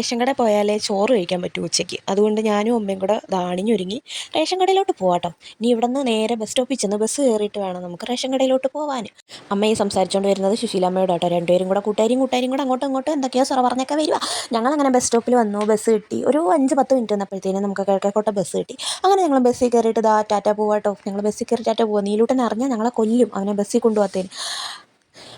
Ration കടയിൽ പോയാലേ ചോറ് കഴിക്കാൻ പറ്റൂ ഉച്ചയ്ക്ക്. അതുകൊണ്ട് ഞാനും അമ്മയും കൂടെ ദാണിഞ്ഞൊരുങ്ങി റേഷൻ കടയിലോട്ട് പോവാട്ടോ ഇനി ഇവിടെ നിന്ന് നേരെ ബസ് സ്റ്റോപ്പിൽ ചെന്ന് ബസ് കയറിയിട്ട് വേണം നമുക്ക് റേഷൻ കടയിലോട്ട് പോകാൻ അമ്മയെ സംസാരിച്ചുകൊണ്ട് വരുന്നത് സുശീലമ്മയോട് കേട്ടോ രണ്ടുപേരും കൂടെ കൂട്ടുകാരും കൂട്ടുകാരും കൂടെ അങ്ങോട്ടും ഇങ്ങോട്ടും എന്തൊക്കെയോ സൊറ പറഞ്ഞൊക്കെ വരിക. ഞങ്ങളങ്ങനെ ബസ് സ്റ്റോപ്പിൽ വന്നു. ബസ് കിട്ടി. ഒരു അഞ്ച് പത്ത് മിനിറ്റ് വന്നപ്പോഴത്തേനും നമുക്ക് കിഴക്കേക്കോട്ട ബസ് കിട്ടി. അങ്ങനെ ഞങ്ങൾ ബസ്സിൽ കയറിയിട്ട് ദാ ടാറ്റ പോവാട്ടോ ഞങ്ങൾ ബസ്സിൽ കയറി ടാറ്റ പോവാ. നീലൂട്ടൻ അറിഞ്ഞാൽ ഞങ്ങളെ കൊല്ലും അവനെ ബസ്സിൽ കൊണ്ടുപോകാത്തതിന്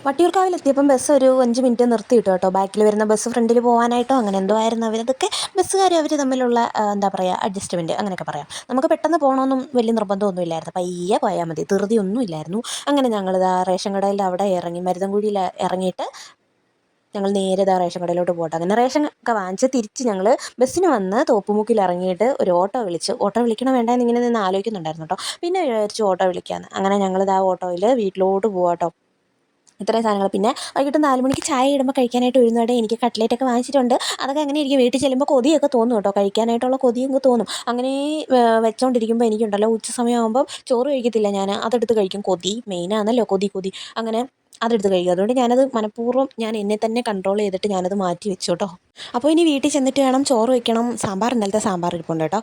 വട്ടിയൂർക്കാവിലെത്തിയപ്പം ബസ് ഒരു അഞ്ച് മിനിറ്റ് നിർത്തിയിട്ടു കേട്ടോ. ബാക്കിൽ വരുന്ന ബസ് ഫ്രണ്ടിൽ പോകാനായിട്ടോ അങ്ങനെ എന്തോ ആയിരുന്നു അവർ അതൊക്കെ ബസ്സുകാർ അവർ തമ്മിലുള്ള എന്താ പറയുക അഡ്ജസ്റ്റ്മെന്റ് അങ്ങനെയൊക്കെ പറയാം. നമുക്ക് പെട്ടെന്ന് പോകണമെന്നും വലിയ നിർബന്ധമൊന്നും ഇല്ലായിരുന്നു. പയ്യെ പോയാൽ മതി. ധൃതിയൊന്നും ഇല്ലായിരുന്നു. അങ്ങനെ ഞങ്ങൾ റേഷൻ കടയിൽ അവിടെ ഇറങ്ങി മരുതൻകുഴിയിൽ ഇറങ്ങിയിട്ട് ഞങ്ങൾ നേരെ ഇതാ റേഷൻ കടയിലോട്ട് പോട്ടെ. അങ്ങനെ റേഷൻ ഒക്കെ വാങ്ങിച്ച് തിരിച്ച് ഞങ്ങൾ ബസ്സിന് വന്ന് തോപ്പുമുക്കിൽ ഇറങ്ങിയിട്ട് ഒരു ഓട്ടോ വിളിച്ച് ഓട്ടോ വിളിക്കണം വേണ്ട എന്നിങ്ങനെ നിന്ന് ആലോചിക്കുന്നുണ്ടായിരുന്നു കേട്ടോ. പിന്നെ വിചാരിച്ചു ഓട്ടോ വിളിക്കാമെന്ന് അങ്ങനെ ഞങ്ങൾ ഇതാ ഓട്ടോയിൽ വീട്ടിലോട്ട് പോവാട്ടോ. ഇത്രയും സാധനങ്ങൾ. പിന്നെ വൈകിട്ട് നാല് മണിക്ക് ചായ ഇടുമ്പോൾ കഴിക്കാനായിട്ട് ഉഴുന്നോടെ എനിക്ക് കട്ട്ലേറ്റൊക്കെ വാങ്ങിച്ചിട്ടുണ്ട്. അതൊക്കെ അങ്ങനെ ഇരിക്കും വീട്ടിൽ ചെല്ലുമ്പോൾ കൊതിയൊക്കെ തോന്നും കേട്ടോ. കഴിക്കാനായിട്ടുള്ള കൊതിയൊക്കെ തോന്നും. അങ്ങനെ വെച്ചോണ്ടിരിക്കുമ്പോൾ എനിക്കുണ്ടല്ലോ ഉച്ച സമയമാകുമ്പോൾ ചോറ് കഴിക്കത്തില്ല ഞാൻ അതെടുത്ത് കഴിക്കും. കൊതി മെയിനാണല്ലോ കൊതി കൊതി. അങ്ങനെ അതെടുത്ത് കഴിക്കും. അതുകൊണ്ട് ഞാനത് മനഃപൂർവം ഞാൻ എന്നെ തന്നെ കൺട്രോൾ ചെയ്തിട്ട് ഞാനത് മാറ്റി വെച്ചു കേട്ടോ. അപ്പോൾ ഇനി വീട്ടിൽ ചെന്നിട്ട് വേണം ചോറ് വെക്കണം സാമ്പാർ ഇന്നലത്തെ സാമ്പാർ ഇരിപ്പുണ്ട് കേട്ടോ.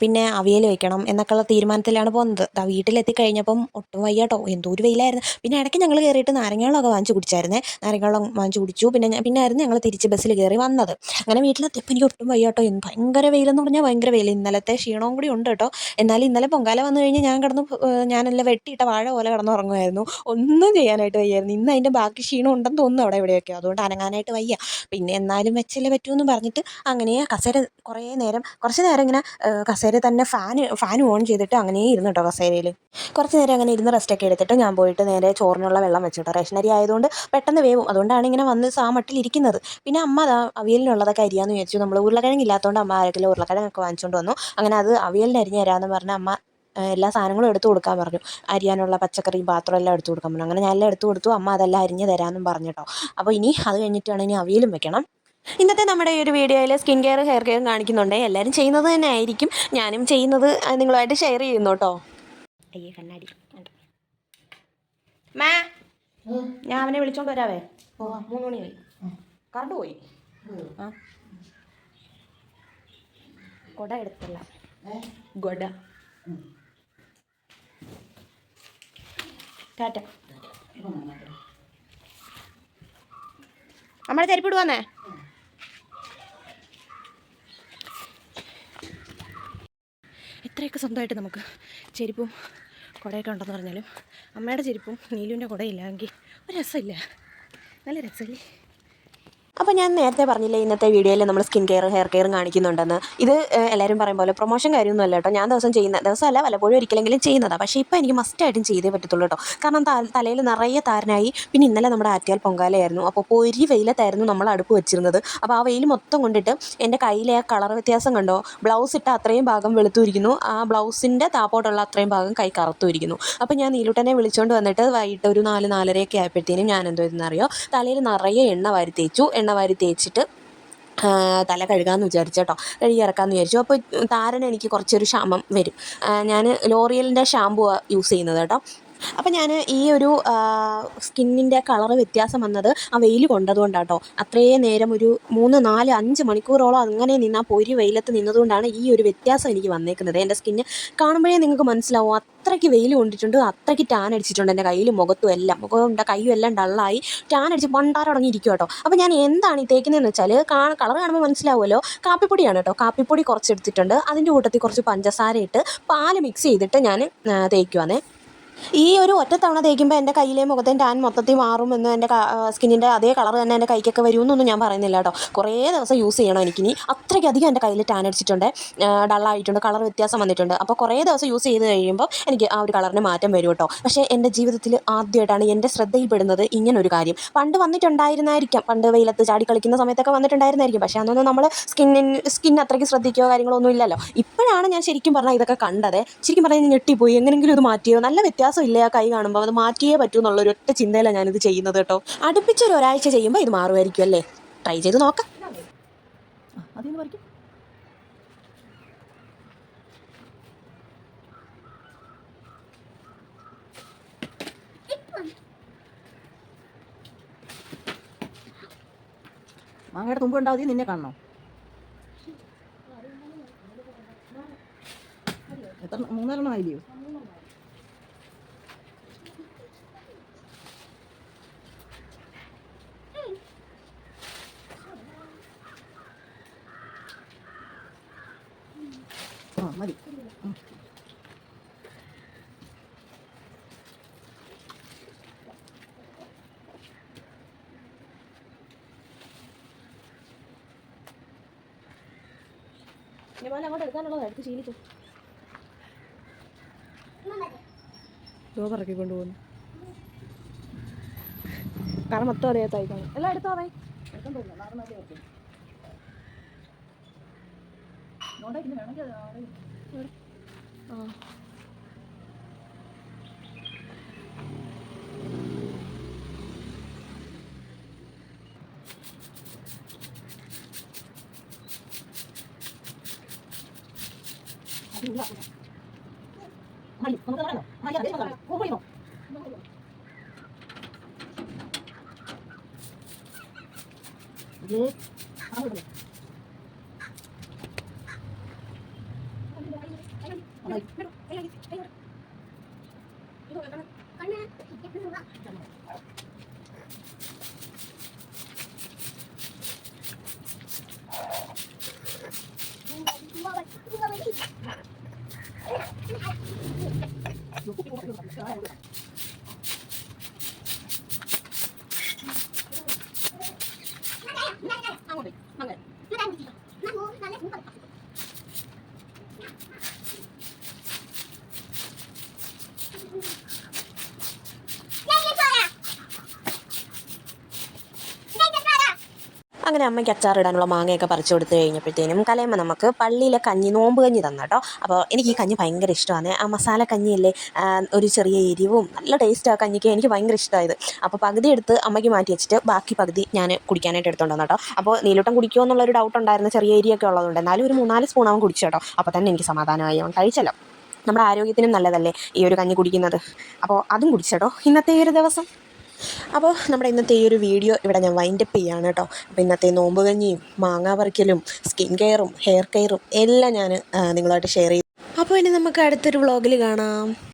പിന്നെ അവിയൽ വെക്കണം എന്നൊക്കെയുള്ള തീരുമാനത്തിലാണ് പോകുന്നത്. ദാ വീട്ടിലെത്തി കഴിഞ്ഞപ്പം ഒട്ടും വയ്യാട്ടോ എന്തോ ഒരു വെയിലായിരുന്നു. പിന്നെ ഇടയ്ക്ക് ഞങ്ങൾ കയറിയിട്ട് നാരങ്ങകളൊക്കെ വാങ്ങിച്ച് കുടിച്ചായിരുന്നേ. നാരങ്ങകളും വാങ്ങിച്ച് കുടിച്ചു. പിന്നെ പിന്നെ ആയിരുന്നു ഞങ്ങൾ തിരിച്ച് ബസ്സിൽ കയറി വന്നത്. അങ്ങനെ വീട്ടിലെത്തിയപ്പോൾ എനിക്ക് ഒട്ടും വയ്യാട്ടോ എന്ത് ഭയങ്കര വെയിലെന്ന് പറഞ്ഞാൽ ഭയങ്കര വെയിൽ ഇന്നലത്തെ ക്ഷീണവും കൂടി ഉണ്ട് കേട്ടോ. എന്നാലും ഇന്നലെ പൊങ്കാല വന്നു കഴിഞ്ഞാൽ ഞാൻ കിടന്ന് ഞാനെല്ലാം വെട്ടിയിട്ട വാഴ പോലെ കിടന്നുറങ്ങുമായിരുന്നു. ഒന്നും ചെയ്യാനായിട്ട് വയ്യായിരുന്നു. ഇന്ന് അതിന്റെ ബാക്കി ക്ഷീണം ഉണ്ടെന്ന് തോന്നുന്നു അവിടെ എവിടെയൊക്കെ അതുകൊണ്ട് അനങ്ങാനായിട്ട് വയ്യ. പിന്നെ എന്നാലും വെച്ചല്ലേ പറ്റൂ എന്ന് പറഞ്ഞിട്ട് അങ്ങനെ കസേര കുറേ നേരം കുറച്ച് നേരം ഇങ്ങനെ കസേര തന്നെ ഫാൻ ഫാൻ ഓൺ ചെയ്തിട്ട് അങ്ങനെ ഇരുന്നു കേട്ടോ കസേരയിൽ കുറച്ച് നേരം അങ്ങനെ ഇരുന്ന് റെസ്റ്റൊക്കെ എടുത്തിട്ട് ഞാൻ പോയിട്ട് നേരെ ചോറിനുള്ള വെള്ളം വെച്ചു കേട്ടോ റേഷനരി ആയതുകൊണ്ട് പെട്ടെന്ന് വേവും. അതുകൊണ്ടാണ് ഇങ്ങനെ വന്ന് സാ മട്ടിലിരിക്കുന്നത് പിന്നെ അമ്മ അതാ അവിയലിനുള്ളതൊക്കെ അരിയാന്ന് വിചാരിച്ചു. നമ്മൾ ഉരുളക്കിഴങ്ങ് ഇല്ലാത്തതുകൊണ്ട് അമ്മ ആരെങ്കിലും കിലോ ഉരുളക്കിഴങ്ങൊക്കെ വാങ്ങിച്ചുകൊണ്ട് വന്നു. അങ്ങനെ അത് അവിയലിന് അരിഞ്ഞ് തരാമെന്ന് പറഞ്ഞ അമ്മ എല്ലാ സാധനങ്ങളും എടുത്തു കൊടുക്കാൻ പറഞ്ഞു. അരിയാനുള്ള പച്ചക്കറിയും പാത്രം എല്ലാം എടുത്തു കൊടുക്കാൻ പറഞ്ഞു. അങ്ങനെ ഞാൻ എല്ലാം എടുത്തു കൊടുത്തു. അമ്മ അതെല്ലാം അരിഞ്ഞ് തരാമെന്നും പറഞ്ഞു കേട്ടോ അപ്പോൾ ഇനി അത് കഴിഞ്ഞിട്ടാണ് ഇനി അവിയലും വെക്കണം. ഇന്നത്തെ നമ്മുടെ ഈ ഒരു വീഡിയോയിൽ സ്കിൻ കെയർ ഹെയർ കെയർ കാണിക്കുന്നുണ്ട്. എല്ലാവരും ചെയ്യുന്നത് തന്നെ ആയിരിക്കും. ഞാനും ചെയ്യുന്നത് നിങ്ങളുമായിട്ട് ഷെയർ ചെയ്യുന്നു കേട്ടോ. അയ്യേ കണ്ണാടി മാ ഞാൻ അവനെ വിളിച്ചോണ്ട് വരാവേ. മൂന്ന് മണിയായി കറണ്ട് പോയി? ആ. കൊട എടുത്തല്ല. കൊട. ടാറ്റ. നമ്മുടെ ചെരുപ്പിട് വന്നേ എത്രയൊക്കെ സ്വന്തമായിട്ട് നമുക്ക് ചെരുപ്പും കുടയൊക്കെ ഉണ്ടെന്ന് പറഞ്ഞാലും അമ്മയുടെ ചെരുപ്പും നീലുവിന്റെ കുടയില്ല എങ്കിൽ ഒരു രസമില്ല. നല്ല രസമില്ലേ? അപ്പോൾ ഞാൻ നേരത്തെ പറഞ്ഞില്ലേ ഇന്നത്തെ വീഡിയോയിൽ നമ്മൾ സ്കിൻ കെയർ ഹെയർ കെയറും കാണിക്കുന്നുണ്ടെന്ന്. ഇത് എല്ലാവരും പറയും പോലെ പ്രൊമോഷൻ കാര്യമൊന്നും അല്ല കേട്ടോ. ഞാൻ ദിവസം ചെയ്യുന്ന ദിവസമല്ല വല്ലപ്പോഴും ഒരിക്കലെങ്കിലും ചെയ്യുന്നതാണ് പക്ഷേ ഇപ്പോൾ എനിക്ക് മസ്റ്റായിട്ടും ചെയ്തേ പറ്റത്തുള്ളൂ കേട്ടോ. കാരണം തലയിൽ നിറയെ താരനായി. പിന്നെ ഇന്നലെ നമ്മുടെ ആറ്റിയാൽ പൊങ്കാലയായിരുന്നു. അപ്പോൾ പൊരി വെയിലത്തായിരുന്നു നമ്മൾ അടുപ്പ് വെച്ചിരുന്നത്. അപ്പോൾ ആ വെയിൽ മൊത്തം കൊണ്ടിട്ട് എന്റെ കയ്യിലെ ആ കളർ വ്യത്യാസം കണ്ടോ? ബ്ലൗസ് ഇട്ട അത്രയും ഭാഗം വെളുത്തുരിക്കുന്നു. ആ ബ്ലൗസിന്റെ താപ്പോട്ടുള്ള അത്രയും ഭാഗം കൈ കറുത്തുരിക്കുന്നു. അപ്പോൾ ഞാൻ നീലൂട്ടനെ വിളിച്ചുകൊണ്ട് വന്നിട്ട് വൈകിട്ട് ഒരു നാല് നാലരയൊക്കെ ആയപ്പോഴത്തേനും ഞാൻ എന്തോ ഇതെന്നറിയോ തലയിൽ നിറയെ എണ്ണ വാരി തേച്ചു. എണ്ണ വാരി തേച്ചിട്ട് തല കഴുകാമെന്ന് വിചാരിച്ചു കേട്ടോ കഴുകി ഇറക്കാമെന്ന് വിചാരിച്ചു. അപ്പോൾ താരന് എനിക്ക് കുറച്ചൊരു ക്ഷാമം വരും. ഞാൻ ലോറിയലിന്റെ ഷാമ്പു യൂസ് ചെയ്യുന്നത് കേട്ടോ. അപ്പോൾ ഞാൻ ഈ ഒരു സ്കിന്നിന്റെ കളറ് വ്യത്യാസം വന്നത് ആ വെയിൽ കൊണ്ടതുകൊണ്ടാട്ടോ. അത്രയും നേരം ഒരു മൂന്ന് നാല് അഞ്ച് മണിക്കൂറോളം അങ്ങനെ നിന്ന് ആ പൊരി വെയിലത്ത് നിന്നതുകൊണ്ടാണ് ഈ ഒരു വ്യത്യാസം എനിക്ക് വന്നേക്കുന്നത്. എന്റെ സ്കിന്ന് കാണുമ്പോഴേ നിങ്ങൾക്ക് മനസ്സിലാവും അത്രയ്ക്ക് വെയിൽ കൊണ്ടിട്ടുണ്ട് അത്രയ്ക്ക് ടാൻ അടിച്ചിട്ടുണ്ട് എന്റെ കയ്യിലും മുഖത്തും എല്ലാം. മുഖവും കൈയും എല്ലാം ഡള്ളായി ടാൻ അടിച്ച് പണ്ടാറ തുടങ്ങിയിരിക്കും കേട്ടോ അപ്പോൾ ഞാൻ എന്താണ് ഈ തേക്കുന്നതെന്ന് വെച്ചാൽ കാ കളർ കാണുമ്പോൾ മനസ്സിലാവുമല്ലോ. കാപ്പിപ്പൊടിയാണ് കേട്ടോ. കാപ്പിപ്പൊടി കുറച്ച് എടുത്തിട്ടുണ്ട് അതിന്റെ കൂട്ടത്തിൽ കുറച്ച് പഞ്ചസാര ഇട്ട് പാൽ മിക്സ് ചെയ്തിട്ട് ഞാൻ തേക്കുവാന്നേ. ഈ ഒരു ഒറ്റ തവണ തേക്കുമ്പോൾ എന്റെ കയ്യിലെ മുഖത്തെ ടാൻ മൊത്തത്തിൽ മാറുമെന്ന് എന്റെ സ്കിന്നിന്റെ അതേ കളർ തന്നെ എന്റെ കൈക്കൊക്കെ വരുമെന്നൊന്നും ഞാൻ പറയുന്നില്ല കേട്ടോ. കുറേ ദിവസം യൂസ് ചെയ്യണം എനിക്കിനി. അത്രയ്ക്കധികം എന്റെ കയ്യിൽ ടാൻ അടിച്ചിട്ടുണ്ട്. ഡള്ളായിട്ടുണ്ട് കളർ വ്യത്യാസം വന്നിട്ടുണ്ട്. അപ്പോൾ കുറേ ദിവസം യൂസ് ചെയ്ത് കഴിയുമ്പോൾ എനിക്ക് ആ ഒരു കളറിന് മാറ്റം വരും കേട്ടോ. പക്ഷേ എന്റെ ജീവിതത്തിൽ ആദ്യമായിട്ടാണ് എന്റെ ശ്രദ്ധയിൽപ്പെടുന്നത് ഇങ്ങനൊരു കാര്യം. പണ്ട് വന്നിട്ടുണ്ടായിരുന്നായിരിക്കാം. പണ്ട് വെയിലത്ത് ചാടി കളിക്കുന്ന സമയത്തൊക്കെ വന്നിട്ടുണ്ടായിരുന്നായിരിക്കും. പക്ഷേ അന്നൊന്നും നമ്മൾ സ്കിന്നിൻ സ്കിൻ അത്രയ്ക്ക് ശ്രദ്ധിക്കുകയോ കാര്യങ്ങളോ ഒന്നും ഇല്ലല്ലോ ഇപ്പോഴാണ് ഞാൻ ശരിക്കും പറഞ്ഞാൽ ഇതൊക്കെ കണ്ടത്. ശരിക്കും പറഞ്ഞാൽ ഞെട്ടിപ്പോയി. എങ്ങനെങ്കിലും ഇത് മാറ്റിയോ? നല്ല വ്യത്യാസം പ്രയാസം ഇല്ല ആ കൈ കാണുമ്പോൾ അത് മാറ്റിയേ പറ്റൂ എന്നുള്ള ഒരു ഒറ്റ ചിന്തയിലാണ് ഞാനിത് ചെയ്യുന്നത് കേട്ടോ. അടുപ്പിച്ചൊരു ഒരാഴ്ച ചെയ്യുമ്പോൾ ഇത് മാറുമായിരിക്കും അല്ലേ? ട്രൈ ചെയ്ത് നോക്കാം. അതേന്ന് മാങ്ങയുടെ തുമ്പ് ഉണ്ടാവും നിന്നെ കാണണോ? എത്ര മൂന്നെണ്ണം ആയില്ലയോ ഇനി പോലെ അങ്ങോട്ട് എടുക്കാനുള്ളത് എടുത്ത് ശീലിച്ചു പറക്കി കൊണ്ടുപോകുന്നു. കാരണം മൊത്തം അതേ കാണും എല്ലാം എടുത്തോ അവൻ? എടുക്കാൻ തോന്നുന്നു നാളെ നാളെ ഓർക്കും നോണ്ടായിട്ട് വേണമെങ്കിൽ അത് ആടെ ആ അതില്ല. മതി, നമുക്ക് തുടങ്ങാം. മതി, അതേ തുടങ്ങാം. ഓ, പോയി നോ. ഇത് അങ്ങോട്ട് പോ. അതായി. അങ്ങോട്ട് 就不是爱位。അങ്ങനെ അമ്മയ്ക്ക് അച്ചാറിടാനുള്ള മാങ്ങയൊക്കെ പറിച്ചു കൊടുത്തു കഴിഞ്ഞപ്പോഴത്തേനും കലയമ്മ നമുക്ക് പള്ളിയിലെ കഞ്ഞി നോമ്പ് കഞ്ഞി തന്നു കേട്ടോ. അപ്പോൾ എനിക്ക് ഈ കഞ്ഞി ഭയങ്കര ഇഷ്ടമാണ്. ആ മസാല കഞ്ഞിയല്ലേ ഒരു ചെറിയ എരിവും നല്ല ടേസ്റ്റ് ആ കഞ്ഞിക്ക് എനിക്ക് ഭയങ്കര ഇഷ്ടമായത്. അപ്പോൾ പകുതി എടുത്ത് അമ്മയ്ക്ക് മാറ്റി വെച്ചിട്ട് ബാക്കി പകുതി ഞാൻ കുടിക്കാനായിട്ട് എടുത്തോണ്ട് വന്നു കേട്ടോ. അപ്പോൾ നീലൂട്ടം കുടിക്കുമോ എന്നുള്ളൊരു ഡൗട്ട് ഉണ്ടായിരുന്ന. ചെറിയ എരിയൊക്കെ ഉള്ളതുകൊണ്ട് എന്നാലും ഒരു മൂന്നാൽ സ്പൂൺ അവൻ കുടിച്ചു കേട്ടോ. അപ്പോൾ തന്നെ എനിക്ക് സമാധാനമായി അവൻ കഴിച്ചല്ലോ. നമ്മുടെ ആരോഗ്യത്തിനും നല്ലതല്ലേ ഈ ഒരു കഞ്ഞി കുടിക്കുന്നത്? അപ്പോൾ അതും കുടിച്ചേട്ടോ ഇന്നത്തെ ഈ ഒരു ദിവസം അപ്പോൾ നമ്മുടെ ഇന്നത്തെ ഈ ഒരു വീഡിയോ ഇവിടെ ഞാൻ വൈൻഡപ്പ് ചെയ്യാണ് കേട്ടോ. അപ്പോൾ ഇന്നത്തെ നോമ്പ് കഞ്ഞിയും മാങ്ങാ പറിക്കലും സ്കിൻ കെയറും ഹെയർ കെയറും എല്ലാം ഞാൻ നിങ്ങളുമായിട്ട് ഷെയർ ചെയ്യും. അപ്പോൾ ഇനി നമുക്ക് അടുത്തൊരു വ്ളോഗിൽ കാണാം.